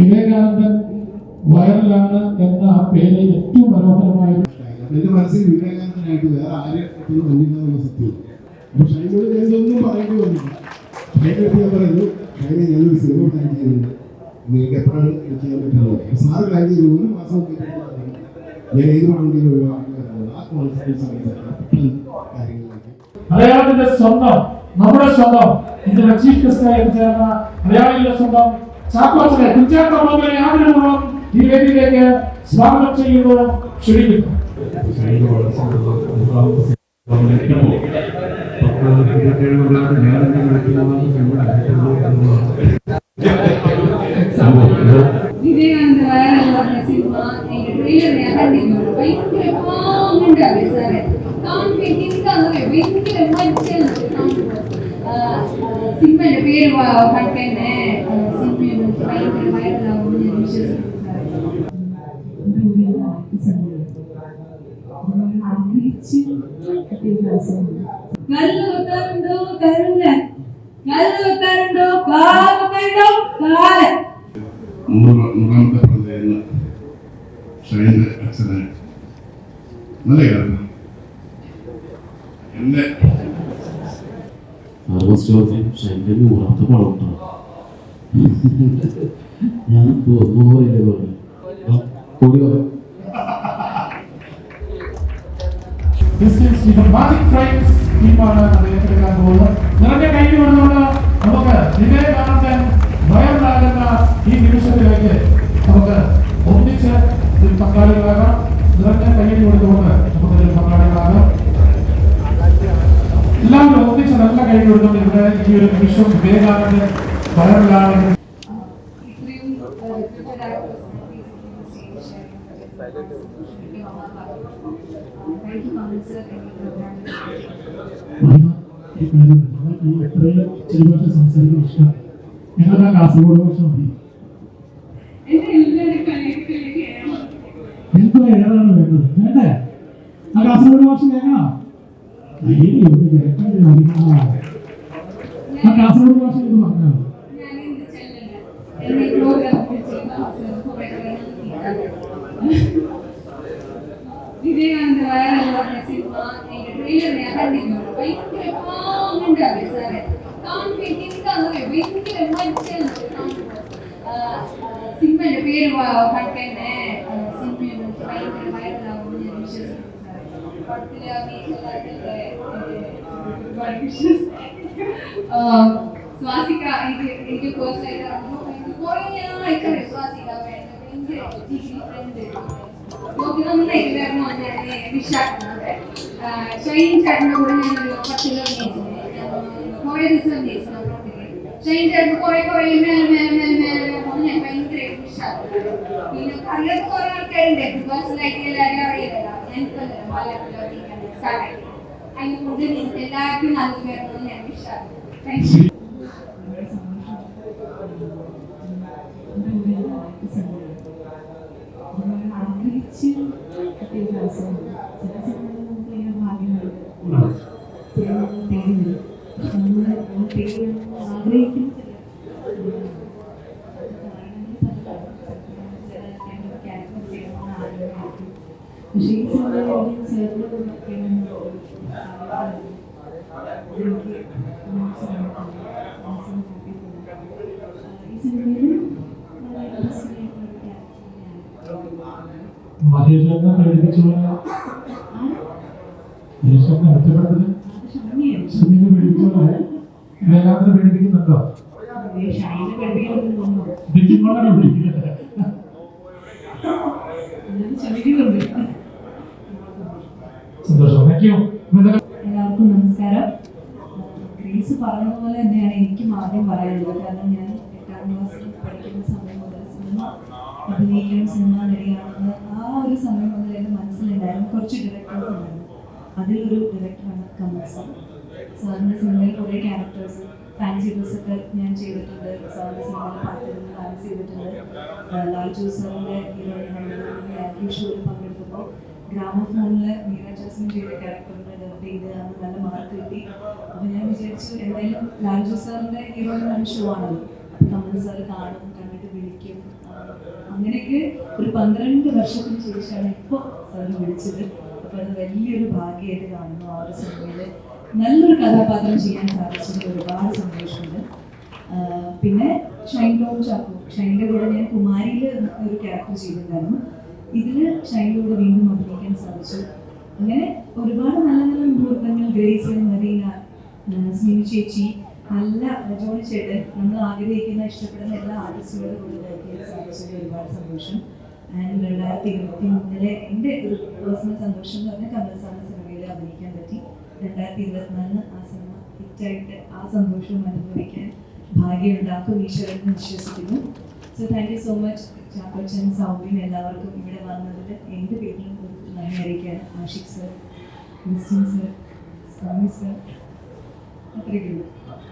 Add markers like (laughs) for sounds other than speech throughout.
വിവേകാനന്ദൻ വൈറലാണ് എന്ന ആ പേര് ഏറ്റവും മനോഹരമായി. എന്റെ മനസ്സിൽ വിവേകാനന്ദനായിട്ട് വേറെ ആരെ എപ്പോഴും സത്യം. അപ്പൊ ഷൈനോട് ഞാൻ ഇതൊന്നും പറയേണ്ടി വന്നില്ല ഞാൻ പറഞ്ഞു ഷൈനെ ഞാനൊരു സിനിമ പ്ലാൻ ചെയ്യുന്നുണ്ട് നിങ്ങൾക്ക് എപ്പോഴാണ് ചെയ്യാൻ പറ്റുന്നത്? സാറ് പ്ലാൻ ചെയ്ത്. ഒരു മാസം ഞാൻ ഏത് വേണമെങ്കിലും ഒഴിവാക്കുന്നത് ആ കോൺഫിഡൻസ് കാര്യങ്ങളിലേക്ക് മലയാളത്തിന്റെ സ്വന്തം നമ്മുടെ സ്വന്തം ചീഫ് ഗസ്റ്റായി ചേർന്ന മലയാളികളുടെ സ്വന്തം ചാക്കോച്ചനെ കുഞ്ചാക്കോ ബോബനെ ആദരപൂർവം ഈ വേദിയിലേക്ക് സ്വാഗതം ചെയ്യുന്നു ക്ഷണിക്കുന്നു വിവേകാനന്ദ വയറെന്ന് പറഞ്ഞ സിനിമ അതിന്റെ ട്രെയിലർ ഞാൻ കണ്ടിരുന്നു ഭയങ്കര പാങ്ങുണ്ടാവേ സാറേ കാണുമ്പോ എന്താണെന്നറിയോ ഭയങ്കര മജ്ജയാണ് കാണുമ്പോ സിനിമയുടെ പേര് കണ്ടന്നെ സിനിമ ഭയങ്കര വൈറലാവും ഞാൻ നൂറാമത്തെ ഉണ്ടാവും ഞാൻ നൂറില്ലേ പറഞ്ഞു കൂടിയോ ടീമാണ് അറിയപ്പെടുക്കാൻ പോകുന്നത്. നിറഞ്ഞ കൈ കൊണ്ടുകൊണ്ട് നമുക്ക് വിവേകാനന്ദൻ വയറിലാകുന്ന ഈ നിമിഷത്തിലേക്ക് നമുക്ക് ഒന്നിച്ച് ഇതിൽ പങ്കാളികളാകാം. നിറഞ്ഞ കൈ കൊടുത്തുകൊണ്ട് നമുക്ക് ഇതിൽ പങ്കാളികളാകാം. ഒന്നിച്ച് നല്ല കൈ കൊടുത്തുകൊണ്ട് ഇവിടെ ഈ ഒരു നിമിഷം വിവേകാനന്ദൻ സംസാരിക്കാൻ ഇഷ്ടമാണ് ഞങ്ങളുടെ കാസർഗോഡ് ഭാഷ മതി എന്നെ എന്തോ ഏതാണ് വേണ്ടത് വേണ്ടേ ആ കാസർഗോഡ് ഭാഷ കേൾക്കണം. ആ കാസർഗോഡ് ഭാഷ ഇത് പറഞ്ഞോ ഞാൻ എന്ത് ചെല്ലണ്ട എന്നെ ഈ പ്രോഗ്രാം ചെയ്യുന്ന കുറെ കുറെ വിവേകാനന്ദ വയറെന്ന് പറഞ്ഞ സിനിമ അതിന്റെ ട്രെയിലർ ഞാൻ കണ്ടിരുന്നു ഭയങ്കര പാങ്ങുണ്ടാവേ സാറേ കാണുമ്പോ എന്താണെന്നറിയോ ഭയങ്കര മജ്ജയാണ് കാണുമ്പോ സിനിമയുടെ പേര് കണ്ടന്നെ സിനിമ ഭയങ്കര വൈറലാവും ഞാൻ വിശ്വസിക്കുന്നു സാറേ പടത്തിലെ അഭിനയിച്ചല്ലാതെ ഒരുപാട് വരണം ഞാൻ വിശ്വാസമുണ്ട് ഷൈൻ ചേട്ടന്റെ കൂടെ ഞാൻ പത്തിൽ അഭിനയിച്ചിട്ടുണ്ട് കുറേ ദിവസം അഭിനയിച്ചു ഷൈൻ ചേട്ടൻ കുറേ കുറേ മേലെ മേലെ മേലെ മേലെ ഞാൻ ഭയങ്കര വിശ്വാസമുണ്ട് പിന്നെ അറിയാത്ത കുറേ ആൾക്കാരുണ്ട്. പേഴ്സണലായിട്ട് എല്ലാവരും അറിയില്ല ഞാനിപ്പോൾ പല സ്റ്റാർട്ട് അതിന് കൂടുതൽ എല്ലാവർക്കും നന്ദി വരണമെന്ന് ഞാൻ വിഷാദം. താങ്ക് യു ആഗ്രഹിച്ച് കിട്ടിയ ഒരു അവസരമാണ് ചില സമയങ്ങളിൽ നമുക്ക് ഇങ്ങനെ ഭാഗ്യമുണ്ട് ചിലപ്പോൾ തേടില്ല നമ്മൾ നമ്മൾ തേടി ആഗ്രഹിക്കുന്ന ചില ചില ക്യാരക്ടർ ചെയ്യണമെന്ന് ആഗ്രഹമായിരിക്കും പക്ഷേ ഈ സിനിമയിൽ ചേർന്ന് ചെയ്യണമെന്ന് എനിക്ക് ഈ സിനിമയിൽ നല്ല ഇൻട്രസ്റ്റിംഗ് ആയിട്ടുള്ള ഒരു ക്യാരക്ടർ മഹേശ്വരനെ പ്രേരിപ്പിച്ചുള്ള മഹേശ്വരനെ ഒറ്റപ്പെടുത്തത് സുനിൽ പ്രേരിപ്പിച്ചുള്ള വിവേകാനന്ദനെ പ്രേരിപ്പിക്കുന്നുണ്ടോ ഷൈനെ പഠിപ്പിക്കണമെന്ന് തോന്നുന്നു ബിജുമോളാണ് വിളിക്കുന്നത് ഞാൻ ശ്രമിക്കുന്നുണ്ട് സന്തോഷം. താങ്ക് യു എല്ലാവർക്കും നമസ്കാരം. ഗ്രേസ് പറഞ്ഞതുപോലെ തന്നെയാണ് എനിക്കും ആദ്യം പറയാനുള്ളത്. കാരണം ഞാൻ എട്ടാം ക്ലാസ്സിൽ പഠിക്കുന്ന സമയം മുതൽ സിനിമ അഭിനയിക്കണം സിനിമ നടിയാണെന്ന് ഒരു സമയം മുതൽ എന്റെ മനസ്സിലുണ്ടായിരുന്നു കുറച്ച് ഡയറക്ടേഴ്സ് ഉണ്ടായിരുന്നു. അതിലൊരു ഡയറക്ടറാണ് കമൽ സാർ. സാറിന്റെ സിനിമയിൽ കുറേ ക്യാരക്ടേഴ്സ് ഫാൻസി ഡ്രസ്സൊക്കെ ഞാൻ ചെയ്തിട്ടുണ്ട്. സാറിന്റെ സിനിമയിൽ പാട്ടുകൾ ഡാൻസ് ചെയ്തിട്ടുണ്ട് ലാൽ ജോസ് സാറിന്റെ ഷോയിൽ പങ്കെടുത്തപ്പോൾ ഗ്രാമഫോണിൽ മീര ജോസിൻ ചെയ്ത ക്യാരക്ടറിന്റെ ഡെവലപ്പ് ചെയ്ത് അത് നല്ല മാർക്ക് കിട്ടി. അപ്പോൾ ഞാൻ വിചാരിച്ചു എന്തായാലും ലാൽ ജോസ് സാറിന്റെ ഹീറോയിൻ ഷോ ആണല്ലോ. അപ്പോൾ കമൽ സാർ കാണും. അങ്ങനെയൊക്കെ ഒരു പന്ത്രണ്ട് വർഷത്തിന് ശേഷമാണ് ഇപ്പോൾ സാർ വിളിച്ചത്. അപ്പോൾ അത് വലിയൊരു ഭാഗ്യമായിട്ട് കാണുന്നു ആ ഒരു സിനിമയിൽ നല്ലൊരു കഥാപാത്രം ചെയ്യാൻ സാധിച്ചതിൽ ഒരുപാട് സന്തോഷമുണ്ട്. പിന്നെ ഷൈൻ ചാക്കു. ഷൈന്റെ കൂടെ ഞാൻ കുമാരിയിൽ ഒരു ക്യാരക്ടർ ചെയ്തിട്ടുണ്ടായിരുന്നു. ഇതിൽ ഷൈന്റെ കൂടെ വീണ്ടും അഭിനയിക്കാൻ സാധിച്ചു. അങ്ങനെ ഒരുപാട് നല്ല നല്ല മുഹൂർത്തങ്ങൾ ഗ്രേസ് ആഹ് സ്മിനി ചേച്ചി നല്ല ജോണി ചേട്ടൻ നമ്മൾ ആഗ്രഹിക്കുന്ന ഇഷ്ടപ്പെടുന്ന എല്ലാ ആർട്ടിസ്റ്റുകളും കൂടെ വർക്ക് ചെയ്യാൻ ഒരുപാട് സന്തോഷം. ആൻഡ് രണ്ടായിരത്തി ഇരുപത്തി മൂന്നിലെ എന്റെ ഒരു പേഴ്സണൽ സന്തോഷം എന്ന് പറഞ്ഞാൽ കമൽസാണ് സിനിമയിൽ അഭിനയിക്കാൻ പറ്റി. രണ്ടായിരത്തി ഇരുപത്തിനാലിന് ആ സിനിമ ഹിറ്റായിട്ട് ആ സന്തോഷം അനുഭവിക്കാൻ ഭാഗ്യമുണ്ടാക്കും ഈശ്വരൻ വിശ്വസിക്കുന്നു. So thank you so much Chackochan Soubin എല്ലാവർക്കും ഇവിടെ വന്നതിൽ എന്റെ പേരിലും നന്ദി അറിയിക്കുകയാണ് Ashiq sir Christian sir Swami sir അത്രയ്ക്കുള്ളൂ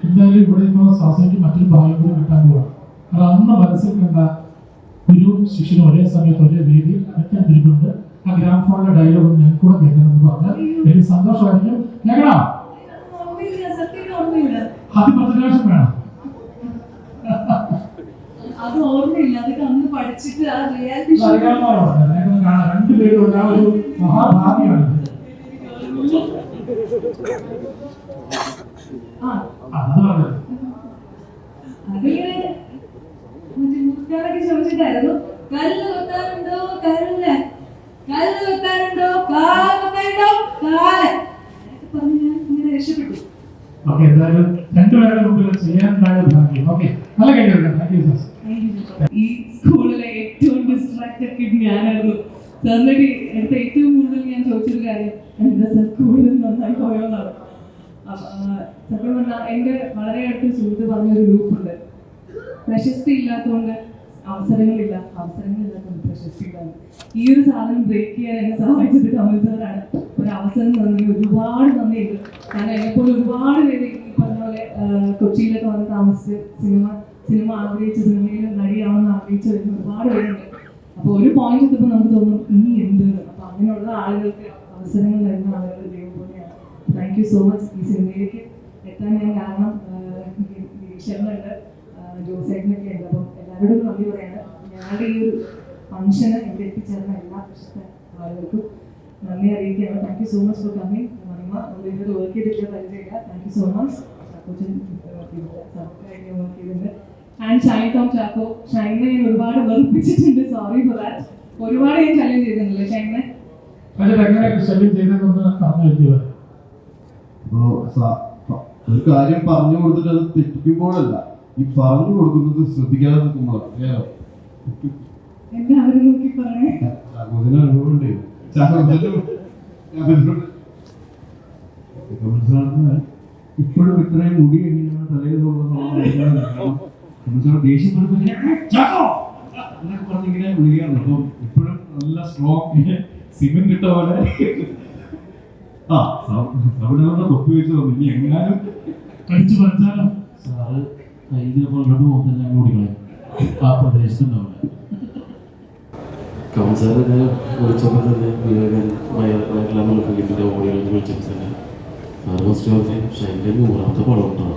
എന്തായാലും ഇവിടെ നിന്നുള്ള സാസയ്ക്ക് മറ്റൊരു ഭാഗ്യം കൂടി കിട്ടാൻ പോവാണ്. അത് അന്ന് മനസ്സിൽ കണ്ട ഗുരുവും ശിഷ്യനും ഒരേ സമയത്ത് ഒരേ വേദിയിൽ അടയ്ക്കാൻ തിരുമുണ്ട് ആ ഗ്രാമഫോണിലെ ഡയലോഗ് ഞാൻ കൂടെ കേൾക്കണമെന്ന് പറഞ്ഞാൽ എനിക്ക് സന്തോഷമായിരിക്കും. കേൾക്കണോ? അത് അതിപ്രതികാശം വേണം? അത് ഓർമ്മയില്ല. അതൊക്കെ അന്ന് പഠിച്ചിട്ട് ആ റിയാലിറ്റി ഷോ അറിയാവുന്നവരാണ് ഞങ്ങൾക്ക് കാണാം. രണ്ടുപേരും ഒരു മഹാഭാഗ്യമാണ് ആ ആ, അത് പറഞ്ഞത് അതിങ്ങനെ മുത്താറൊക്കെ ചോദിച്ചിട്ടായിരുന്നു. കല്ല് കൊത്താറുണ്ടോ കല്ല്. കല്ല് കൊത്താറുണ്ടോ കാൽ കൊത്താറുണ്ടോ കാൽ. പറഞ്ഞ് ഞാൻ ഇങ്ങനെ രക്ഷപ്പെട്ടു. ഓക്കെ എന്തായാലും രണ്ടുപേരുടെ മുമ്പിൽ ചെയ്യാനുണ്ടായ ഭാഗ്യം. ഓക്കെ നല്ല കഴിഞ്ഞു താങ്ക് യു സർ ഈ സ്കൂളിലെ ഏറ്റവും ഡിസ്ട്രാക്റ്റഡ് കിഡ് ഞാനായിരുന്നു. സാറിന്റെ അടുത്ത് ഏറ്റവും കൂടുതൽ ഞാൻ ചോദിച്ചൊരു കാര്യം എന്താ സാർ കൂടുതൽ നന്നായി പോയോന്നാണ് സത്യം പറഞ്ഞാൽ എന്റെ വളരെ അടുത്ത സുഹൃത്ത് പറഞ്ഞൊരു ഗ്രൂപ്പുണ്ട്. പ്രശസ്തി ഇല്ലാത്തതുകൊണ്ട് അവസരങ്ങളില്ല അവസരങ്ങളില്ലാത്തതുകൊണ്ട് പ്രശസ്തി ഇല്ലാതെ ഈ ഒരു സാധനം ബ്രേക്ക് ചെയ്യാൻ എന്നെ സഹായിച്ചത് കമൽ സാറാണ് ഒരു അവസരം നന്ദി ഒരുപാട് നന്ദിയുണ്ട്. കാരണം എന്നെപ്പോലെ ഒരുപാട് പേര് ഈ പറഞ്ഞ പോലെ കൊച്ചിയിലൊക്കെ വന്ന് താമസിച്ച് സിനിമ സിനിമ ആഗ്രഹിച്ച് സിനിമയിൽ നടിയാവണമെന്ന് ആഗ്രഹിച്ച് വരുന്ന ഒരുപാട് പേരുണ്ട്. അപ്പോൾ ഒരു പോയിന്റ് എത്തുമ്പോൾ നമുക്ക് തോന്നും ഇനി എന്ത്? അപ്പൊ അങ്ങനെയുള്ള ആളുകൾക്ക് അവസരങ്ങൾ തരുന്ന ആളുകൾ താങ്ക് യു സോ മച്ച് ഈ സിനിമയിലേക്ക് എത്താൻ ഞാൻ കാരണം നിരീക്ഷകളുണ്ട് ജോസേട്ടനൊക്കെ ഉണ്ട്. അപ്പം എല്ലാവരോടും നന്ദി പറയാണ്. ഞങ്ങളുടെ ഈ ഒരു ഫംഗ്ഷന് ഇവിടെ എത്തിച്ചേർന്ന എല്ലാ പ്രശ്നത്തെ ആളുകൾക്കും നന്ദി അറിയിക്കുകയാണ്. Thank you so much for coming മണിമ ഇതിനോട് വർക്ക് ചെയ്തിട്ടുള്ള പരിചയമില്ല. Thank you so much Cochin work ചെയ്തിട്ടുണ്ട്. ആൻഡ് ഷൈൻ ടോം ചാക്കോ ഷൈനെ ഞാൻ ഒരുപാട് വെറുപ്പിച്ചിട്ടുണ്ട്. സോറി ഫോർ ദാറ്റ് ഒരുപാട് ഞാൻ ചലഞ്ച് ചെയ്തിട്ടുണ്ടല്ലേ ഷൈനെ എങ്ങനെയൊക്കെ ശല്യം ചെയ്തതെന്ന് പറഞ്ഞു എഴുതി വരാം അപ്പോ സ- പ- ഒരു കാര്യം പറഞ്ഞു കൊടുത്തിട്ട് അത് തെറ്റിക്കുമ്പോഴല്ല ഈ പറഞ്ഞു കൊടുക്കുന്നത് ശ്രദ്ധിക്കാതെ നിൽക്കുമ്പോഴാണ് അനുഭവമുണ്ട് ഇപ്പോഴും ഇത്രയും മുടി എങ്ങനെയാണ് തലയിൽ ദേഷ്യപ്പെടുമ്പോൾ പറഞ്ഞിങ്ങനെ വിളിക്കാറുണ്ട്. അപ്പം ഇപ്പോഴും നല്ല സ്ട്രോങ് സിമെന്റ് ഇട്ട പോലെ ആ അവിടെ തൊപ്പി വെച്ച് ഇനി എങ്ങാനും കഴിച്ചു പറിച്ചാലോ സാറ് കയ്യിൽ പന്ത്രണ്ട് പോകുന്ന ഞാൻ ഓടിക്കളയും ആ പ്രദേശത്തുണ്ടാവില്ല കൗൺസിലറിനെ വിളിച്ചപ്പോൾ തന്നെ വിവേകൻ ഫിലിമിന്റെ ഓഡിയോ വിളിച്ചപ്പോൾ തന്നെ സാറ് ഫസ്റ്റ് പറഞ്ഞു ഷൈന്റെ നൂറാമത്തെ പടം ഉണ്ടാവും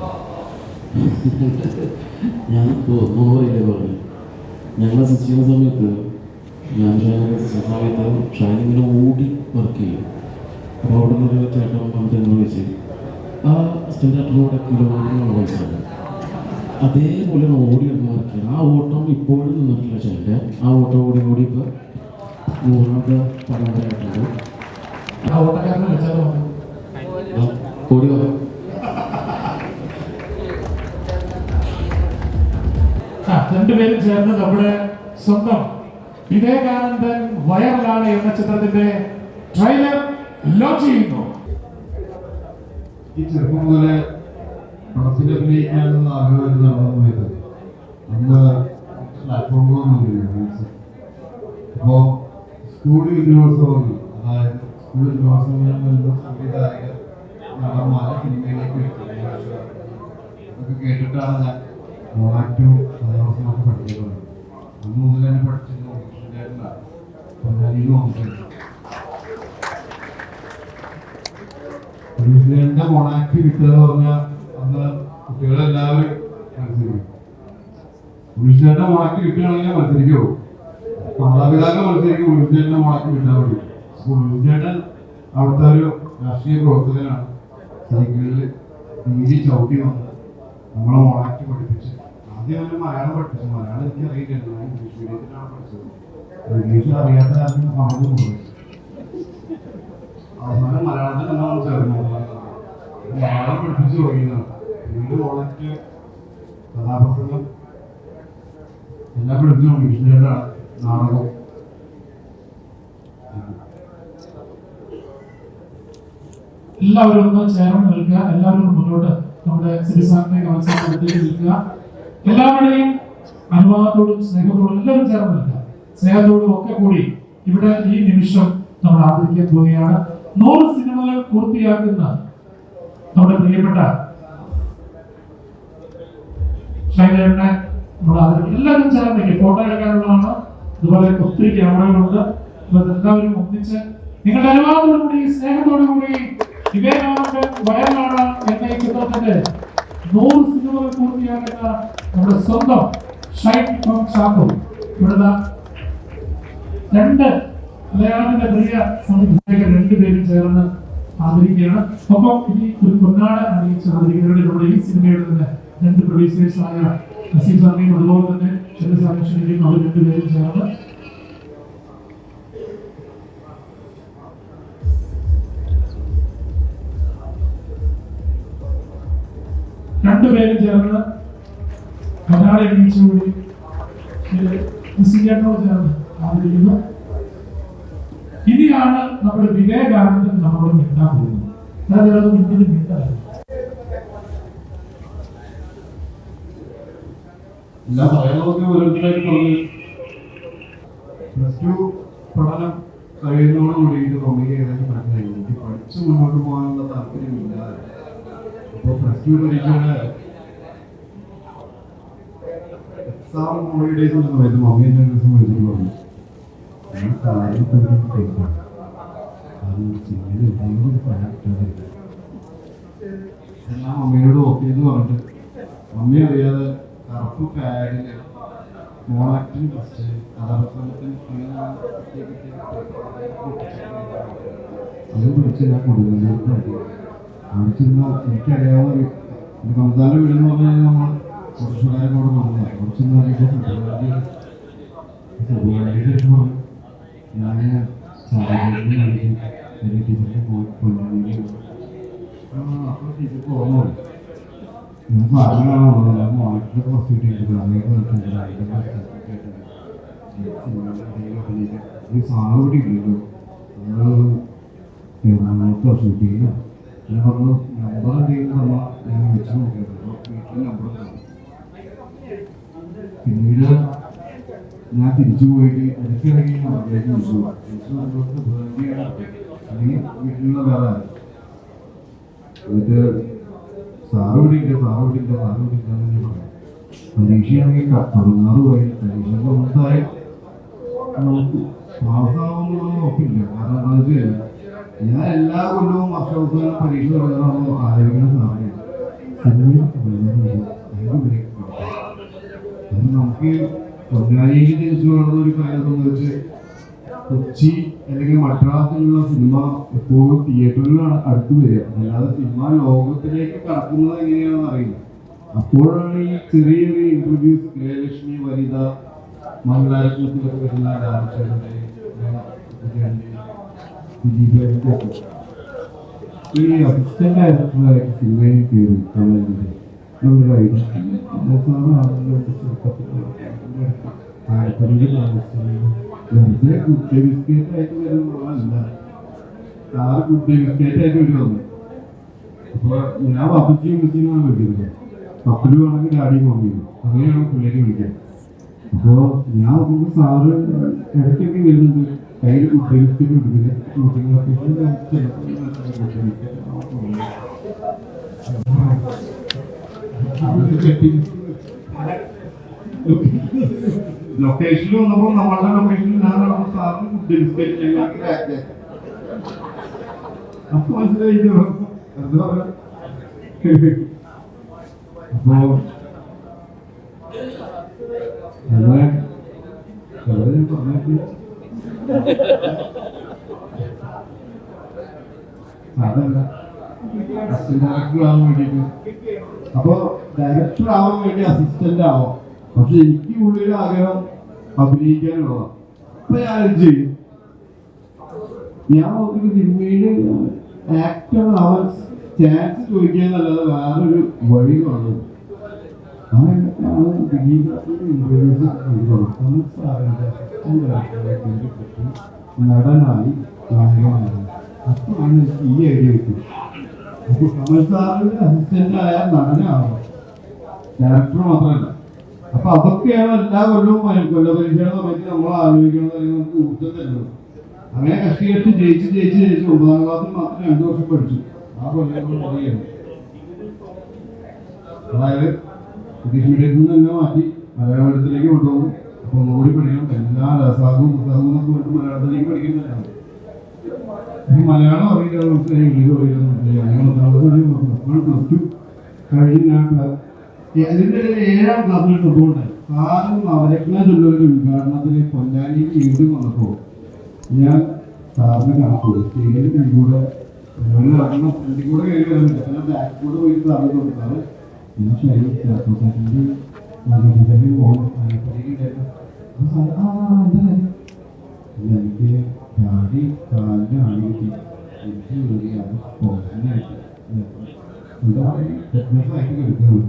ഞാൻ ഒന്നും പറയില്ലേ പറഞ്ഞു. ഞങ്ങളെ ചെയ്യുന്ന സമയത്ത് ഞാൻ ഷൈനൊക്കെ സമയത്ത് ഷൈൻ ഇങ്ങനെ ഓടി വർക്ക് ചെയ്യും. അപ്പോൾ അവിടെ നിന്നൊരു ചേട്ടൻ വന്നിട്ട് എന്നോട് ചോദിച്ചു ആ ആയിട്ടിലൂടെ കിലോമീറ്ററിനുള്ള പൈസ അതേപോലെ ഓടി വർക്ക് ആ ഓട്ടം ഇപ്പോഴും നിന്നിട്ടില്ല ചേട്ടന്റെ. ആ ഓട്ടം ഓടി ഓടി ഇപ്പോൾ മൂന്നാമത്തെ പരമ്പരയായിട്ടുണ്ട്. ആ ഓട്ടക്കാരനെ ഓടി വാ. രണ്ടുപേരും ചേർന്ന് നമ്മുടെ സ്വന്തം വിവേകാനന്ദൻ വയറിലാണ് എന്ന ചിത്രത്തിന്റെ ട്രെയിലർ ലോഞ്ച് ചെയ്യുന്നു ഈ ചെറുപ്പം മുതലേ പടത്തിൽ അഭിനയിക്കാനുള്ള ആഗ്രഹമായിരുന്നു നടന്നു പോയത്. അന്ന് പ്ലാറ്റ്ഫോമുകളൊന്നുമില്ല അപ്പോൾ സ്കൂൾ യൂണിവേഴ്സോളം അതായത് സ്കൂൾ യൂണിവേഴ്സോളിൽ നിന്ന് സംവിധായകർ നടന്മാരെ സിനിമയിലേക്ക് അതൊക്കെ കേട്ടിട്ടാണ് ഞാൻ മോണാക്റ്റും കഥാപാത്രമൊക്കെ പഠിക്കുന്നത് അന്ന് മുതൽ തന്നെ പഠിച്ചിരുന്നു അപ്പോൾ നോക്കിയിട്ടുണ്ട് ന്യൂസിലാൻഡിന്റെ മൊണാക്കി കിട്ടുക എന്ന് പറഞ്ഞാൽ അന്ന് കുട്ടികളെല്ലാവരും മനസ്സിലാക്കി ഉണ്ണിച്ചേട്ടൻ മുളക്കി കിട്ടുകയാണെങ്കിൽ മത്സരിക്കുള്ളൂ. മാതാപിതാക്കൾ മത്സരിക്കും ന്യൂസിലൻഡിന്റെ മൊണാക്കി വേണ്ടി. അപ്പോൾ ഉണ്ണിച്ചേട്ടൻ അവിടുത്തെ ഒരു രാഷ്ട്രീയ പ്രവർത്തകനാണ്. സൈക്കിളിൽ നീതി ചവിട്ടി വന്ന് നമ്മളെ മോണാക്കി പഠിപ്പിച്ച്. ആദ്യം അവന് മലയാളം പഠിപ്പിച്ചു. മലയാളം എനിക്ക് അറിയില്ല. ഞാൻ ഇംഗ്ലീഷ് മീഡിയത്തിലാണ് പഠിച്ചത്. ഇംഗ്ലീഷ് അറിയാത്ത ആർക്കും പറഞ്ഞു അവസാനം മലയാളത്തിൽ തന്നെ നമ്മൾ ചേർന്നു. മലയാളം പഠിപ്പിച്ചു തുടങ്ങിയതാണ്. പിന്നീട് മോളറ്റ് കഥാപ്രസംഗം എല്ലാ പഠിപ്പിച്ചു. ഇംഗ്ലീഷിലാണ് നാടകം. എല്ലാവരും ഒന്ന് ചേർന്ന് നിൽക്കുക. എല്ലാവരും മുന്നോട്ട് നമ്മുടെ സിരിസാറിന്റെ അവസരത്തിലേക്ക് നിൽക്കുക. എല്ലാവരുടെയും അനുവാദത്തോടും സ്നേഹത്തോടും എല്ലാവരും ചേർന്ന് നിൽക്കുക. സ്നേഹത്തോടും ഒക്കെ കൂടി ഇവിടെ ഈ നിമിഷം നമ്മൾ ആദരിക്കാൻ പോവുകയാണ്. നൂറ് സിനിമകൾ പൂർത്തിയാക്കുന്ന നമ്മുടെ പ്രിയപ്പെട്ട ഷൈലേട്ടനെ നമ്മൾ ആദരിക്കും. എല്ലാവരും ചേർന്നേക്ക് ഫോട്ടോ എടുക്കാനുള്ളതാണ്. അതുപോലെ ഒത്തിരി ക്യാമറകളുണ്ട്. എല്ലാവരും ഒന്നിച്ച് നിങ്ങളുടെ അനുവാദത്തോടുകൂടി സ്നേഹത്തോടുകൂടി വിവേകാനന്ദൻ വയലാണ് എന്ന ഈ ചിത്രത്തിന്റെ നൂറ് സിനിമകൾ പൂർത്തിയാക്കുന്ന നമ്മുടെ സ്വന്തം ഷൈൻ ഫ്രം ചാക്കോ. ഇവിടുന്ന് രണ്ട് മലയാളത്തിന്റെ പ്രിയ സംവിധായകർ രണ്ടുപേരും ചേർന്ന് ആദരിക്കുകയാണ്. ഒപ്പം ഇനി ഒരു പൊന്നാട് അറിയിച്ച് ആദരിക്കുന്നവരുടെ നമ്മുടെ ഈ സിനിമയുടെ തന്നെ രണ്ട് പ്രൊഡ്യൂസേഴ്സായ നസീം സാറിനെയും അതുപോലെ തന്നെ ഷെറിസാറിനെയും അവർ രണ്ടുപേരും ചേർന്ന്. രണ്ടുപേരും ചേർന്ന് പൊന്നാട അറിയിച്ചുകൂടി ചേർന്ന് ആദരിക്കുന്നു. ഇനിയാണ് നമ്മുടെ വിവേകാനന്ദൻ നമ്മളോട് മിണ്ടാൻ പോകുന്നത്. അതായത് അത് മുന്നിൽ മിണ്ടല്ല എല്ലാ പറയാനൊക്കെ ഓരോരുത്തരായിട്ട് പറഞ്ഞു പ്ലസ് ടു പഠനം കഴിയുന്നതോട് കൂടിയിട്ട് തോന്നി ഏകദേശം മനസ്സിലായി. എനിക്ക് പഠിച്ച് മുന്നോട്ട് പോകാനുള്ള താല്പര്യമില്ല. അപ്പോൾ പ്ലസ് ടു പരീക്ഷയുടെ എക്സാം ഹോളിഡേസ് എന്ന സമയത്ത് മമ്മി എന്നെ ദിവസം വിളിച്ചിട്ട് പറഞ്ഞു. എല്ലാം മമ്മിയോട് ഓക്കെ എന്ന് പറഞ്ഞിട്ട് മമ്മി അറിയാതെ കറുപ്പ് പാഡിൽ മോണാക്ടിന് ഫസ്റ്റ് കഥാപ്രസംഗത്തിന് അത് പിടിച്ച് ഞാൻ കൊടുക്കുന്നതിലേക്ക് വേണ്ടി അവിടെ ചെന്ന് എനിക്കറിയാവുന്ന ഒരു ഒരു കമതാന്റെ വീടെന്ന് പറഞ്ഞു കഴിഞ്ഞാൽ നമ്മൾ കുറച്ചുകാരെ കൂടെ കൊണ്ടുവന്നത് അവിടെ ചെന്ന് അറിയിപ്പോൾ ഞാൻ സാഹചര്യം നൽകി ഒരു ടീച്ചറിനെ പോയി. കൊണ്ടുവന്നു അപ്പോൾ ടീച്ചർക്ക് ഓർമ്മ വന്നു ഞാൻ സാധനങ്ങളാണ് മാർക്കറ്റ് ഫസ്റ്റ് കിട്ടിയിട്ടുണ്ട് അങ്ങനെയൊക്കെ വെച്ചിട്ടുണ്ട് അതിന്റെ ഈ സാധനം കൂടി ഇല്ലല്ലോ. അത് എറണാകുളത്തോ ഷൂട്ട് ചെയ്യില്ല ഞാൻ പറഞ്ഞു നമ്പർ എന്തെങ്കിലും തന്നാൽ ഞാൻ വിളിച്ചു നോക്കിയത് വീട്ടിൽ നമ്പർ പിന്നീട് ഞാൻ തിരിച്ചു പോയിട്ട് ഇടയ്ക്കിടയ്ക്ക് നമ്പറിലേക്ക് വിളിച്ചു വിളിച്ചു നമ്പർക്ക് ഭംഗിയാണ് സാറ് പിടിക്കില്ല സാറ് പിടിക്കില്ല സാറ് ഞാൻ പറഞ്ഞു പരീക്ഷയാണെങ്കിൽ പതിനാറ് പോയി. പരീക്ഷ ഒന്നായി നമുക്ക് പാസ്സാവുന്നത് നോക്കില്ല കാരണം എന്താ വെച്ചാൽ ഞാൻ എല്ലാ കൊല്ലവും വർഷാവസാനം പരീക്ഷ തുടങ്ങാറുള്ള ആരോഗ്യ നമുക്ക് പൊന്നാനിയിൽ ജനിച്ചു വളർന്ന ഒരു കാര്യം എന്ന് വെച്ച് കൊച്ചി അല്ലെങ്കിൽ മദ്രാസിലുള്ള സിനിമ എപ്പോഴും തിയേറ്ററിലാണ് അടുത്ത് വരിക അല്ലാതെ സിനിമ ലോകത്തിലേക്ക് കടക്കുന്നത് എങ്ങനെയാണെന്ന് അറിയില്ല അപ്പോഴാണ് ഈ ചെറിയ ചെറിയ ഇന്റർവ്യൂസ് ഗൃഹലക്ഷ്മി വനിത മംഗളാരത്തിലൊക്കെ വരുന്ന രാമചന്ദ്രന്റെ ഈ അസിസ്റ്റന്റ് ഡയറക്ടറായിട്ട് സിനിമയിൽ കയറി തമിഴിന്റെ താല്പര്യം വെറുതെ കുട്ടി ബിസ്ക്കറ്റ് ആയിട്ട് വരുന്നതല്ല സാറ് കുട്ടി ബിസ്ക്കറ്റ് ആയിട്ട് വരുന്നത് അപ്പൊ ഞാൻ പപ്പച്ചിയും വിളിച്ചിനാണ് വിളിക്കുന്നത് പപ്പലു ആണെങ്കിൽ ഡാഡിയും മമ്മിയും അങ്ങനെയാണ് പിള്ളേര് വിളിക്കുന്നത് അപ്പോ ഞാൻ നോക്കുമ്പോൾ സാറ് ഇടയ്ക്കൊക്കെ വരുന്നുണ്ട് കയ്യിൽ കുട്ടി ബിസ്ക്കറ്റ് കൊടുക്കുന്നത് ഷൂട്ടിംഗ് ലൊക്കേഷനിൽ വന്നപ്പോൾ നമ്മളുടെ ലൊക്കേഷനിൽ ഞാൻ സാറിന് ഫുഡ് ബിസ്ക്കറ്റ് ഞങ്ങൾക്ക്. അപ്പൊ മനസ്സിലായില്ലോ അപ്പോ അങ്ങനെ വെറുതെ ഞാൻ പറഞ്ഞിട്ട് അതല്ല. അസിസ്റ്റന്റ് വേണ്ടിയിട്ട് അപ്പൊ ഡയറക്ടർ ആവാൻ വേണ്ടി അസിസ്റ്റന്റ് ആവാം. പക്ഷെ എനിക്ക് ഉള്ളിൽ ആഗ്രഹം അഭിനയിക്കാനുള്ളതാണ്. അപ്പൊ ഞാൻ എന്ത് ചെയ്യും? ഞാൻ ഒരു സിനിമയിൽ ആക്ടർ ആവാൻ ചാൻസ് ചോദിക്കുക എന്നല്ലാതെ വേറൊരു വഴി കാണുന്നത് നടനായി എനിക്ക് ഈ ഐഡിയ കിട്ടുന്നത് അപ്പൊ കമൽ സാറിന്റെ അസിസ്റ്റന്റ് ആയ നടനാവും ഡയറക്ടർ മാത്രമല്ല. അപ്പൊ അതൊക്കെയാണ് എല്ലാ കൊല്ലവും പരി- കൊല്ല പരീക്ഷയുടെ സമയത്ത് നമ്മൾ ആലോചിക്കുന്നത് അല്ലെങ്കിൽ നമുക്ക് ഊർജം തരുന്നത്. അങ്ങനെ കഷ്ടികെട്ട് ജയിച്ച് ജയിച്ച് ജയിച്ച് ഒമ്പതാം ക്ലാസ്സിൽ മാത്രം രണ്ടു വർഷം പഠിച്ചു. ആ കൊല്ലം മതിയായിരുന്നു. അതായത് ഇംഗ്ലീഷ് മീഡിയത്തിൽ നിന്ന് തന്നെ മാറ്റി മലയാള മീഡിയത്തിലേക്ക് കൊണ്ടുപോകും. അപ്പൊ ഒന്നുകൂടി പഠിക്കണം. എല്ലാ രസാകും പുസ്തകവും കൊണ്ട് മലയാളത്തിലേക്ക് പഠിക്കുന്നതാണ് മലയാളം അറിയില്ല ഇംഗ്ലീഷ് അറിയില്ല നമുക്ക് അങ്ങനെ പ്ലസ് ടു കഴിഞ്ഞ് ഇടയിൽ ഏഴാം ക്ലാസ്സിൽ തൊട്ടുകൊണ്ട് സാറും നവരത്ന ചൊല്ലൊരു ഉദ്ഘാടനത്തിന് പൊന്നാനിയിൽ വീണ്ടും വന്നപ്പോൾ ഞാൻ സാറിനെ കാണുമ്പോൾ സ്റ്റേജിൽ കൂടെ ഒരു നടന്ന ഫ്രണ്ടിൽ കൂടെ കയറി പറ്റില്ല പിന്നെ ബാക്ക് കൂടെ പോയിട്ട് സാറിന് കൊണ്ട് ഞാൻ എന്താ കാര്യം? ഇല്ല, എനിക്ക് ഡാഡി കാലിന് ആണി കിട്ടി. എനിക്ക് ഒരു അത് പോകാനായിട്ട് എന്താ ഫിറ്റ്നസ് ആയിട്ട് കിടക്കുന്നു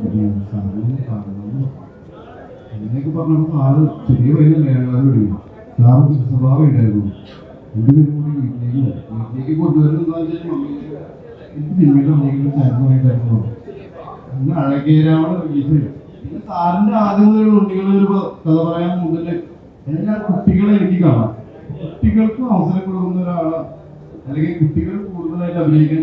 ആൾ പറഞ്ഞപ്പോൾ സാറ് ചെറിയ ഏഴാം പഠിക്കും സാറ് സ്വഭാവം ഉണ്ടായിരുന്നു. രണ്ടുപേരും കൂടി വീട്ടിലേക്ക്. വീട്ടിലേക്ക് കൊണ്ടുവരുന്നതെന്ന് വെച്ചാൽ മമ്മിയുടെ എനിക്ക് എന്തെങ്കിലും ചാൻസ് വാങ്ങിട്ടായിരുന്നു അന്ന് അഴകേരാണ് ചെയ്തത് പിന്നെ സാറിന്റെ ആദ്യം മുതൽ കുട്ടികളെ ഒരു കഥ പറയാൻ മുതൽ എല്ലാ കുട്ടികളെ എനിക്ക് കാണാം. കുട്ടികൾക്ക് അവസരം കൊടുക്കുന്ന ഒരാളാണ് അല്ലെങ്കിൽ കുട്ടികൾ കൂടുതലായിട്ട് അഭിനയിക്കാൻ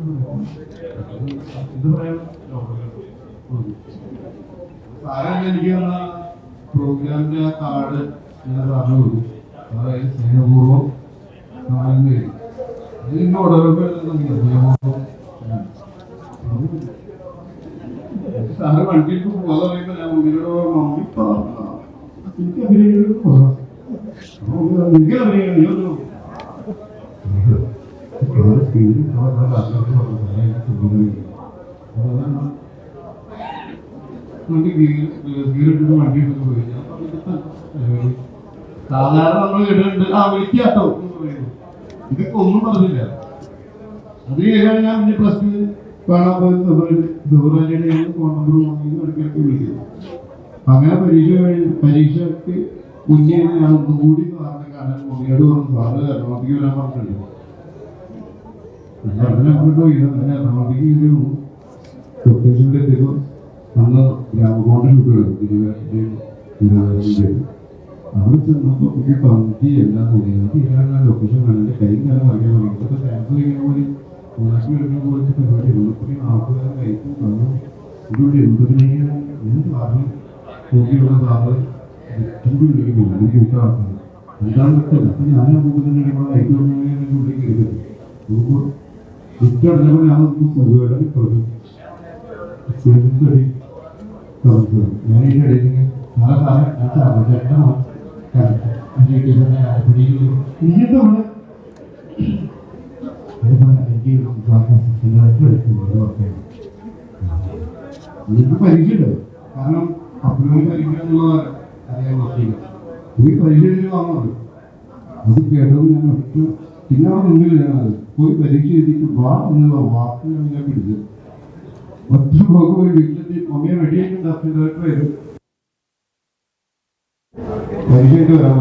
പറയണം എനിക്ക് തന്ന പ്രോഗ്രാമിന്റെ കാർഡ് ഞാൻ സാറിന് കൊടുത്തു സാറേ സ്നേഹപൂർവം തരും അത് ഇന്ന് ഓർഡറൊക്കെ സ്നേഹപൂർവം സാറ് വണ്ടിയിൽ പോകാതെ പറയുമ്പോ ഞാൻ പറഞ്ഞു, മമ്മി എനിക്ക് അഭിനയിക്കുന്നത് പോകാം എനിക്ക് അഭിനയിക്കണം നീ ഒന്ന് നോക്ക്." സാറ് സ്പീഡിൽ പോകാൻ ഞാൻ പറഞ്ഞിട്ട് പറഞ്ഞു, "സാറേ, എനിക്ക് സുഖമില്ല." അപ്പൊ അതാണ് വണ്ടി ഗീറിട്ടിട്ട് വണ്ടി എടുത്ത് പോയി സാധാരണ നമ്മൾ കേട്ടിട്ടുണ്ട് ആ വിളിക്കാട്ടോ. എന്ന് പറയുന്നു ഇതൊക്കെ ഒന്നും പറഞ്ഞില്ല. അത് കഴിഞ്ഞാൽ ഞാൻ പിന്നെ പ്ലസ് ടു കാണാൻ പോയി. ഫെബ്രുവരിയുടെ ഫോൺ നമ്പർ വാങ്ങി ഇടയ്ക്കിടയ്ക്ക് വിളിക്കും. അങ്ങനെ പരീക്ഷ പരീക്ഷയ്ക്ക് മുന്നേ ഞാൻ ഒന്നുകൂടി സാറിനെ കാണാൻ മമ്മിയോട് പറഞ്ഞു. സാറ് എറണാകുളത്തേക്ക് വരാൻ പറഞ്ഞിട്ടുണ്ട്. ഞാൻ അങ്ങോട്ട് പോയി. അങ്ങനെ എറണാകുളത്തേക്ക് ലൊക്കേഷനിൽ എത്തിയപ്പോൾ അന്ന് എടുക്കും തിരുവാറ്റിന്റെയും തിരുവാറ്റിന്റെയും അവിടെ ചെന്നപ്പോൾ എനിക്ക് പന്തി എല്ലാം തോന്നി അത് ഇതാണ് ലൊക്കേഷൻ കണ്ടിട്ട് കൈ കാലം അറിയാൻ തുടങ്ങി. ഇതൊക്കെ സാമ്പിൾ ചെയ്യുന്ന പോലെ എടുക്കുന്ന പോലത്തെ പരിപാടി ഉള്ളപ്പോഴും ആൾക്കാരെ കൈക്കും തന്നു. ഇതുകൊണ്ട് എന്തിനാണ് എന്ത് പറഞ്ഞു ഞാൻ കൂടെ ഞാൻ ഞാൻ ഇതിന്റെ ഇടയിൽ ഇങ്ങനെ സാറേ സാറേ ഞാൻ ചാർജ് എനിക്ക് പരീക്ഷയുണ്ട് കാരണം അപ്ലോഡ് പരീക്ഷ എന്നുള്ള അറിയാൻ പറ്റില്ല ഈ പരീക്ഷ എഴുതി. വന്നത് അത് കേട്ടത് ഞാൻ ഒറ്റ പിന്നെ അവിടെ മുന്നിൽ ഞാനത്. പോയി പരീക്ഷ എഴുതിയിട്ട് വാ എന്നുള്ള വാക്കുകൾ ഞാൻ പിടിച്ചത്. ഒറ്റ പോക്ക് പോയി വീട്ടിലെത്തി. മമ്മിയെ വെടിയേറ്റ് ഡയറക്ടർ വരും പരീക്ഷയ്ക്ക് വരാൻ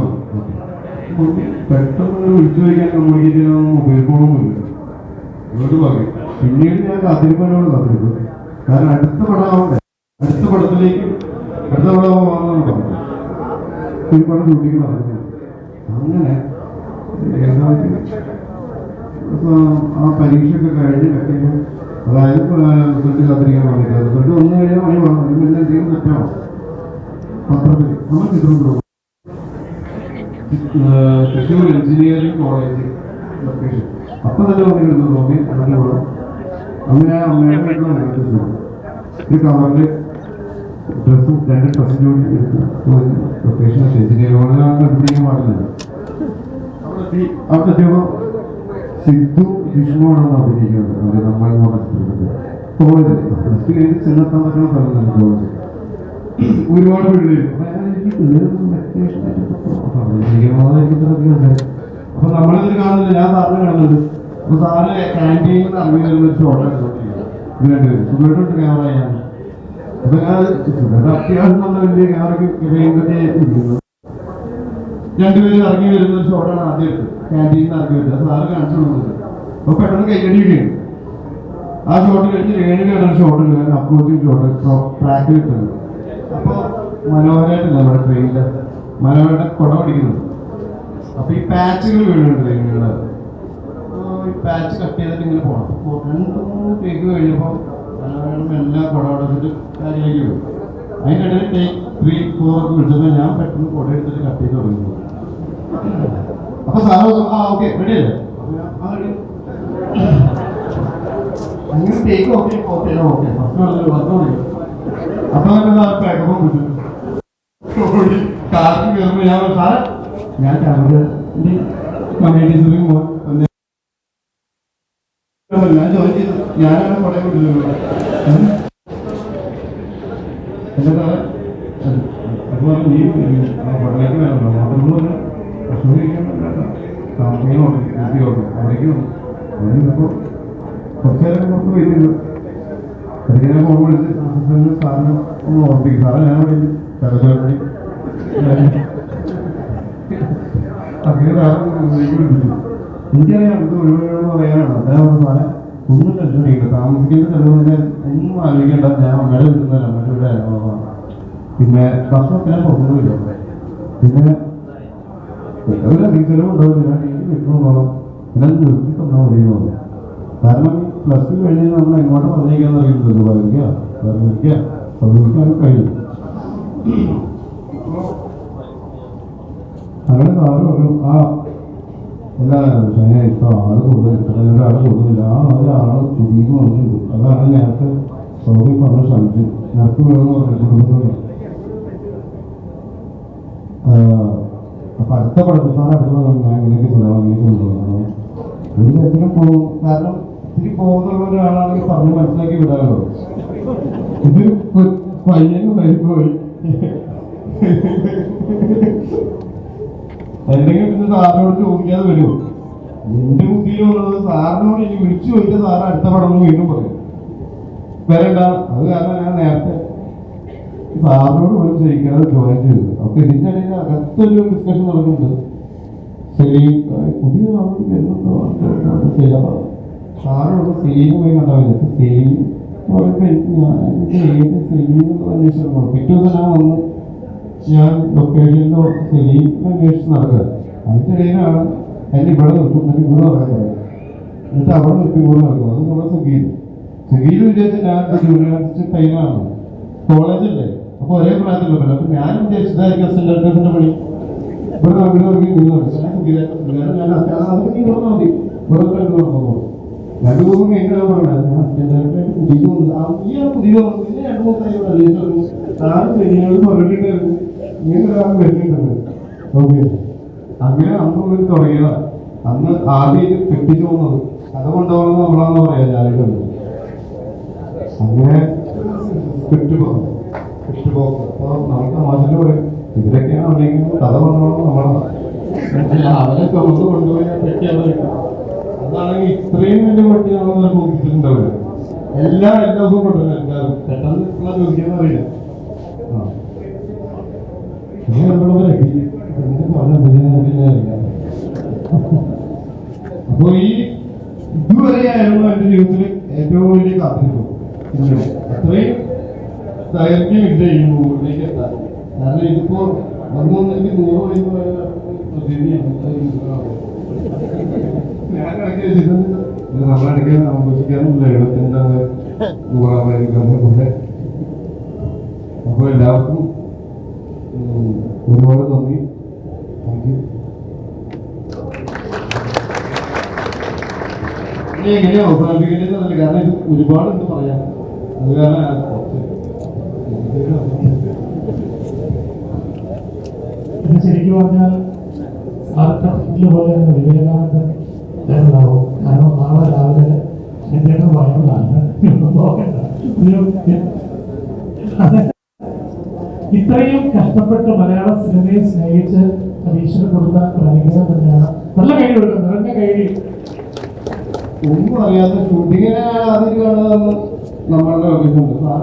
പെട്ടെന്ന് വിളിച്ചു വയ്ക്കാൻ കമ്മ്യൂണിക്കേറ്റ് മൊബൈൽ ഫോണൊന്നും ഇല്ല. അതുകൊണ്ട് പറയും. പിന്നീട് ഞാൻ കാത്തിരിപ്പനോട് കാത്തിരിക്കും കാരണം അടുത്ത പടം അടുത്ത പടത്തിലേക്ക് അടുത്ത പടമാവാന്നാണ് പറഞ്ഞത് ഒരുപാട് ഷൂട്ടിങ് നടക്കുന്നത് അങ്ങനെ ഏതോ ഒരു ഇപ്പൊ ആ പരീക്ഷയൊക്കെ കഴിഞ്ഞ് വെക്കുമ്പോൾ അതായത് റിസൾട്ട് കാത്തിരിക്കാൻ വേണ്ടിയിട്ട് റിസൾട്ട് വന്നു കഴിഞ്ഞാൽ മണി വേണം അല്ലെങ്കിൽ എന്തെങ്കിലും തെറ്റാണോ പത്രത്തിൽ നമ്മൾ കൊടുക്കും തൃശ്ശൂർ എഞ്ചിനീയറിംഗ് കോളേജ് ലൊക്കേഷൻ അപ്പം തന്നെ വന്നിരുന്നു തോന്നി അതിന്റെ കൂടെ അങ്ങനെ അമ്മയുടെ തൃശ്ശൂർ ഒരു കവറിൽ ഡ്രസ്സും രണ്ട് ഡ്രസ്സും കൂടി എടുത്ത് ലൊക്കേഷൻ എഞ്ചിനീയറിംഗ് കോളേജ് കണ്ടുപിടിക്കാൻ പാടില്ല അവിടെ എത്തി അവിടെ എത്തിയപ്പോൾ സിദ്ധു വിഷ്ണുവാണെന്ന് അഭിനയിക്കുന്നത്. അവർ നമ്മൾ എന്ന് പറഞ്ഞ ചിത്രത്തിൽ കോളേജ് കഴിഞ്ഞ് ചെന്നെത്താൻ പറ്റുന്ന സ്ഥലം തന്നെ കോളേജ് ഒരുപാട് പിള്ളേര് അപ്പൊ നമ്മളിതിൽ കാണുന്നില്ല. ഞാൻ സാറിന് കാണുന്നുണ്ട്. അപ്പൊ സാറ് ക്യാന്റീനിൽ നിന്ന് ഒരു ഷോട്ട് സുഖമായിട്ടുണ്ട് ക്യാമറ ചെയ്യാൻ. അപ്പൊ ഞാൻ അത്യാവശ്യം വലിയ ക്യാമറയ്ക്ക് ഇരിക്കുന്നത് രണ്ടുപേരും ഇറങ്ങി വരുന്ന ഒരു ഷോട്ടാണ് ആദ്യം എടുത്തത്. ക്യാന്റീനിൽ നിന്ന് ഇറങ്ങി വരുന്നത്. സാറ് കാണിച്ചു കൊടുക്കുന്നത് അപ്പോൾ പെട്ടെന്ന് കൈയടിക്കുകയാണ് ആ ഷോട്ട് കഴിഞ്ഞ് ഏഴ് ഒരു ഷോട്ട് എടുക്കാൻ അപ്രോച്ചിങ് ഷോട്ട് ട്രാക്ക് കിട്ടുന്നത്. അപ്പോൾ മനോഹരമായിട്ടില്ല നമ്മുടെ ട്രെയിനിൽ മനോഹരമായിട്ട് കുട പിടിക്കുന്നത് അപ്പൊ ഈ പാച്ചുകൾ വീഴുന്നുണ്ട് ട്രെയിനുകൾ ഈ പാച്ച് കട്ട് ചെയ്തിട്ട് ഇങ്ങനെ പോകണം രണ്ട് മൂന്ന് ടേക്ക് കഴിഞ്ഞപ്പോൾ മനോഹരം എല്ലാം കുട എടുത്തിട്ട് കാര്യത്തിലേക്ക് വരും അതിന്റെ ഇടയിൽ ടേക്ക് ത്രീ ഫോർ ഒക്കെ വിളിച്ചപ്പോൾ ഞാൻ പെട്ടെന്ന് കുട എടുത്തിട്ട് കട്ട് ചെയ്ത് തുടങ്ങി. അപ്പൊ സാറ് ആ ഓക്കെ റെഡി അല്ലേ ഓക്കെ ഓക്കെ ഓക്കെ ഫസ്റ്റ് പറഞ്ഞു വന്നു തുടങ്ങി അപ്പൊ സാർ പാക്കപ്പം കിട്ടും കാറിൽ കയറുമ്പോൾ ഞാൻ സാറേ ഞാൻ ക്യാമറ മണീറ്റീസിലും ഞാൻ ചോദിച്ചത് ഞാനാണ് കുറെ കൊണ്ടിരുന്നത് എന്താ സാറേ? ഞാൻ പിന്നെ ഭക്ഷണത്തിന് പോകുന്നില്ല പിന്നെ ഒരു രീതിയിലും ഉണ്ടാവില്ല. ഞാൻ ഡെയിലി വെക്കണമെന്നോളം പിന്നെ അത് നിർത്തി തന്നാൽ മതി എന്ന് പറഞ്ഞു കാരണം പ്ലസ് ടു കഴിഞ്ഞ് നമ്മൾ എങ്ങോട്ട് പറഞ്ഞേക്കാന്ന് അറിയില്ലല്ലോ പറയുക വേറെ സൗദിക്കാൻ കഴിയും. അങ്ങനെ സാറ് പറഞ്ഞു ആ എല്ലാ ശനി ഇപ്പൊ ആൾ കൂടുതൽ ഇത്ര ആൾ കൂടുതലില്ല. ആ ഒരു ആൾ പുതിയത് വന്നിട്ടുണ്ട് അതാണ് നേരത്തെ സൗകര്യം പറഞ്ഞ ശ്രമിച്ചു നിനക്ക് വേണമെന്ന് പറഞ്ഞു അപ്പൊ അടുത്ത സാർ അടുത്ത അങ്ങനെയൊക്കെ കൊണ്ടുപോകണം ഒരു തരത്തിലും പോകും. കാരണം ഇത്തിരി പോകുന്നുള്ള ഒരാളാണെങ്കിൽ പറഞ്ഞ് മനസ്സിലാക്കി വിടാമല്ലോ. ഇത് പയ്യന് പോയി. എന്തെങ്കിലും പിന്നെ സാറിനോട് ചോദിക്കാതെ വരുമോ എന്റെ ബുദ്ധിയിലുള്ളത് സാറിനോട് ഇനി വിളിച്ചു ചോദിച്ചാൽ സാറ് അടുത്ത പടം വീണ്ടും പറയും. വരണ്ട. അത് കാരണം ഞാൻ നേരത്തെ സാറിനോട് പോലും ചോദിക്കാതെ ജോയിൻ ചെയ്തത് ഇതിന്റെ ഇടയിൽ അകത്തൊരു ഡിസ്കഷൻ നടക്കുന്നുണ്ട്. സലീം പുതിയ ആൾ വരുന്നുണ്ടോ? ചെയ്യാം സാറോട് സലീം പോയി അപ്പൊ സലീം എന്ന് ഏത് സലീം എന്ന് അന്വേഷിച്ചു പിറ്റേ ദിവസം ഞാൻ വന്ന് ഞാൻ ലൊക്കേഷനിലോ സലീം അന്വേഷിച്ച് നടക്കുക. അതിന്റെ ഇടയിലാണ് എന്നെ ഇവിടെ നിർത്തും. എന്നിട്ട് ഇവിടെ പറയാൻ പറയും. എന്നിട്ട് അവിടെ നിർത്തി ഇവിടെ നടക്കും. അത് നമ്മുടെ സുഖീൽ സുഖീൽ വിചാരിച്ച ഞാൻ യൂണിവേഴ്സിറ്റി ടൈമാണ് കോളേജല്ലേ അപ്പൊ ഒരേ പ്രായത്തിലുള്ള അപ്പൊ ഞാൻ വിചാരിച്ചതായിരിക്കും പണി. ഇവിടെ നമുക്ക് ഇങ്ങനെ ഞാൻ പറഞ്ഞത്. ആ ഈ പുതിയ അങ്ങനെ അന്ന് അന്ന് ആദ്യം കെട്ടിച്ചു പോകുന്നത് കഥ കൊണ്ടുപോകുന്നത് നമ്മളാന്ന് പറയാം. ഞാനൊക്കെ അങ്ങനെ സ്ക്രിപ്റ്റ് സ്ക്രിപ്റ്റ് ബോക്സ് അപ്പോൾ നമുക്ക് പറയും ഇതിലൊക്കെയാണ് അല്ലെങ്കിൽ കഥ കൊണ്ടുപോകണം നമ്മളെ. അവരെ തുറന്ന് കൊണ്ടുപോയി അതാണെങ്കിൽ ഇത്രയും വലിയ പട്ടി നമ്മൾ നോക്കിയിട്ടുണ്ടാവില്ല എല്ലാ എല്ലാ ദിവസവും കൊണ്ടുവരും എല്ലാവരും. പെട്ടെന്ന് ഉള്ള ചോദിക്കാൻ അറിയില്ല. അപ്പൊ ഈ ഇതുവരെയായിരുന്നു എന്റെ ജീവിതത്തിൽ ഏറ്റവും വലിയ കാത്തിരിപ്പ്. അത്രയും ദൈർഘ്യമില്ല ഈ മുകളിലേക്ക് എത്താൻ. കാരണം ഇതിപ്പോ എനിക്ക് നൂറ് മണി ഞാൻ ഇത് നമ്മളിടയ്ക്ക് ആഘോഷിക്കാറുമില്ല എഴുപത്തിരണ്ടാണ് നൂറാമേരിക്കുന്ന അപ്പോൾ എല്ലാവർക്കും ഒരുപാട് നന്ദി. താങ്ക് യു ഇനി എങ്ങനെയാ അവസാനിപ്പിക്കേണ്ടത് കാരണം ഇത് ഒരുപാടുണ്ട് പറയാൻ. അത് കാരണം ശരിക്കും പറഞ്ഞാൽ സാറിന്റെ പോലെ വിവേകാനന്ദൻ ഉണ്ടാവും കാരണം നാളെ രാവിലെ എന്റെ നോക്കണ്ട (laughs) ഇത്രയും കഷ്ടപ്പെട്ട് മലയാള സിനിമയെ സ്നേഹിച്ച് അത് കൊടുത്ത ഒരു അനുഗ്രഹം തന്നെയാണ്. നല്ല കൈ കൊടുക്കും നിറഞ്ഞ കൈ ഒന്നും അറിയാത്ത ഷൂട്ടിങ്ങിനെ ആദ്യം കാണുന്നതെന്ന് നമ്മളുടെ ഓഫീസുണ്ട് സാർ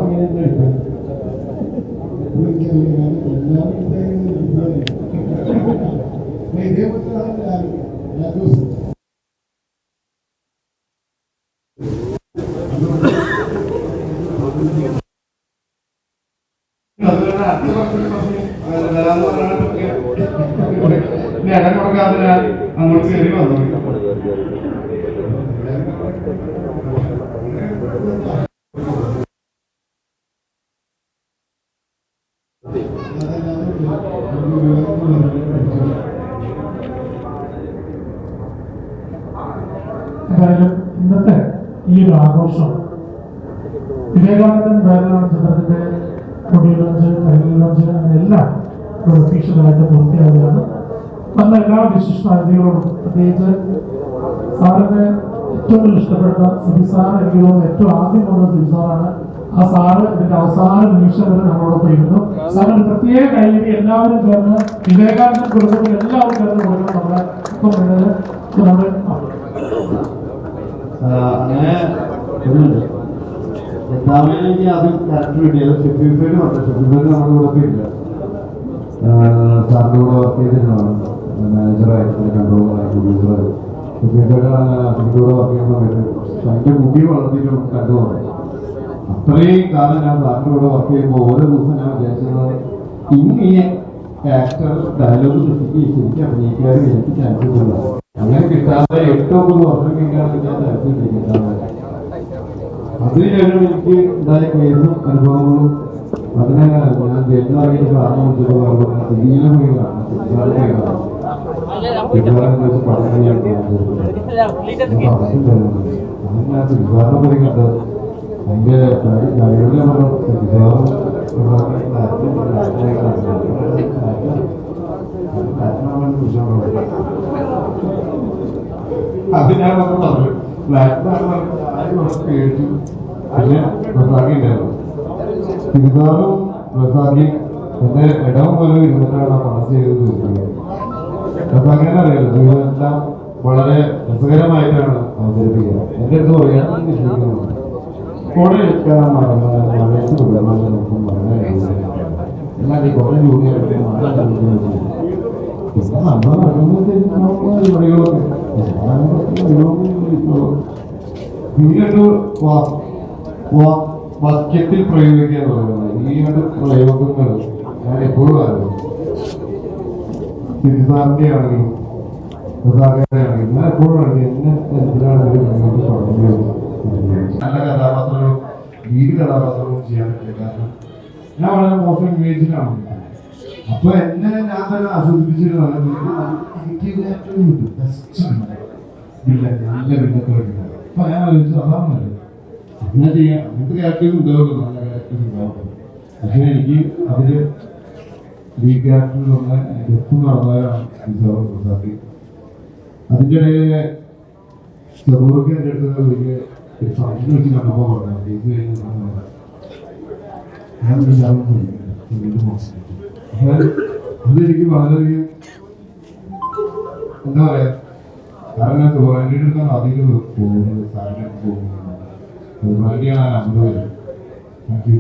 ഇടം കൊടുക്കാതെ ഞാൻ അങ്ങോട്ട് കയറി വന്നു എന്തായാലും ഇന്നത്തെ ഈ ഒരു ആഘോഷം വിവേകാനന്ദൻ വേദന ചിത്രത്തിന്റെ കൊടി ലോഞ്ച് കൈകൾ ലോഞ്ച് അങ്ങനെ എല്ലാം ഒരു ഒഫീഷ്യലായിട്ട് പൂർത്തിയാകുകയാണ് വന്ന എല്ലാ വിശിഷ്ട അതിഥികളോടും പ്രത്യേകിച്ച് സാറിന് ഏറ്റവും ഇഷ്ടപ്പെട്ട സിബി സാർ എനിക്ക് ഏറ്റവും ആദ്യം വന്ന സിബി ആ സാറ് ഇതിന്റെ അവസാന നിമിഷം വരെ നമ്മളോടൊപ്പം ഇരുന്നു സാറിന് പ്രത്യേക കൈയടി എല്ലാവരും ചേർന്ന് വിവേകാനന്ദ കുടുംബത്തിൽ എല്ലാവരും ചേർന്ന് പോലും നമ്മുടെ ഇപ്പം വരുന്നത് നമ്മൾ അങ്ങനെ എനിക്ക് ആദ്യം ക്യാരക്ടർ കിട്ടിയത് മുടി വളർത്തിയിട്ട് നമുക്ക് അത്രയും കാലം ഞാൻ സാറിന്റെ കൂടെ വർക്ക് ചെയ്യുമ്പോൾ ഓരോ ദിവസം ഞാൻ വിചാരിച്ചത് ഇന്ന് ഈ ആക്ടർ ഡയലോഗ് നിർത്തി ശരിക്കും അഭിനയിക്കാനും എനിക്ക് ചാൻസ് ഇല്ല അങ്ങനെ കിട്ടാതെ എട്ടോ ഒമ്പത് വർഷം കിട്ടാതെ ഞാൻ ചാൻസ് കിട്ടാതെ അതിനുശേഷം എനിക്ക് ഉണ്ടായ കേസും അനുഭവങ്ങളും അതിനെ ഞാൻ ജയിലിറങ്ങിയിട്ട് കാരണം ചെയ്തതാണ് പറഞ്ഞ സിവിയിലും സിദ്ധാർത്ഥ അത് ഞാൻ പറഞ്ഞു ഫ്ലാറ്റിലാണ് പിന്നെ റസാഖി ഉണ്ടായിരുന്നു സിദ്ധാറും റസാഖിയും എന്റെ ഇടവും പോലും ഇരുന്നിട്ടാണ് ആ പണം ചെയ്തത് റസാഖിനെ അറിയാലോ ജീവിതമെല്ലാം വളരെ രസകരമായിട്ടാണ് അവതരിപ്പിക്കുക എന്റെ അടുത്ത് പറയാൻ വിശ്വസിക്കുന്നു കുറെ എടുക്കാൻ മറന്ന് മഴയത്ത് കൊണ്ടുവന്നാൽ നമുക്ക് മഴ എന്നാൽ ഈ കുറെ കൊണ്ടുവന്നു പിന്നെ നമ്മൾ വാ- വാക്യത്തിൽ പ്രയോഗിക്കുക എന്ന് പറയുന്നത്. ഈ രണ്ട് പ്രയോഗങ്ങൾ ഞാൻ എപ്പോഴും അറിയാം സിദ്ധാന്തി ആണെങ്കിലും ആണെങ്കിലും ഞാൻ എപ്പോഴും അറിയാം എന്നെ എന്തിനാണ് ഒരു മുന്നോട്ട് പറഞ്ഞത് നല്ല കഥാപാത്രങ്ങളും ലീഡ് കഥാപാത്രങ്ങളും ചെയ്യാൻ പറ്റില്ല. കാരണം ഞാൻ വളരെ മോശം ഇമേജിലാണ് അപ്പൊ എന്നെ ഞാൻ തന്നെ ആസ്വദിപ്പിച്ചിരുന്നത് എനിക്ക് ഏറ്റവും കിട്ടും ബെസ്റ്റ് ഇല്ല നല്ല വിധത്തിലുള്ള അപ്പൊ ഞാൻ ആലോചിച്ചു അതാണ് നല്ലത്. അങ്ങനെ ചെയ്യാം. അങ്ങനത്തെ ക്യാരക്ടേഴ്സ് ഉണ്ടാവുമല്ലോ നല്ല ക്യാരക്ടേഴ്സ് ഉണ്ടാവും പക്ഷെ എനിക്ക് അതിൽ ലീഡ് ക്യാരക്ടറിൽ ഒന്ന് ഡെപ്പ് നടന്നവരാണ് അതിന്റെ ഇടയിൽ ചെറുതൊക്കെ എന്റെ അടുത്ത് വലിയ പറഞ്ഞു കേസ് കഴിഞ്ഞ് ഞാൻ അതെനിക്ക് വളരെയധികം എന്താ പറയാ? കാരണം സുഖമാന്റെ അടുത്താണ് അധികം പോകുന്നത് സാറിനെ പോകുന്നത്. സുഖമാന്റെയാണ് അനുഭവം താങ്ക് യു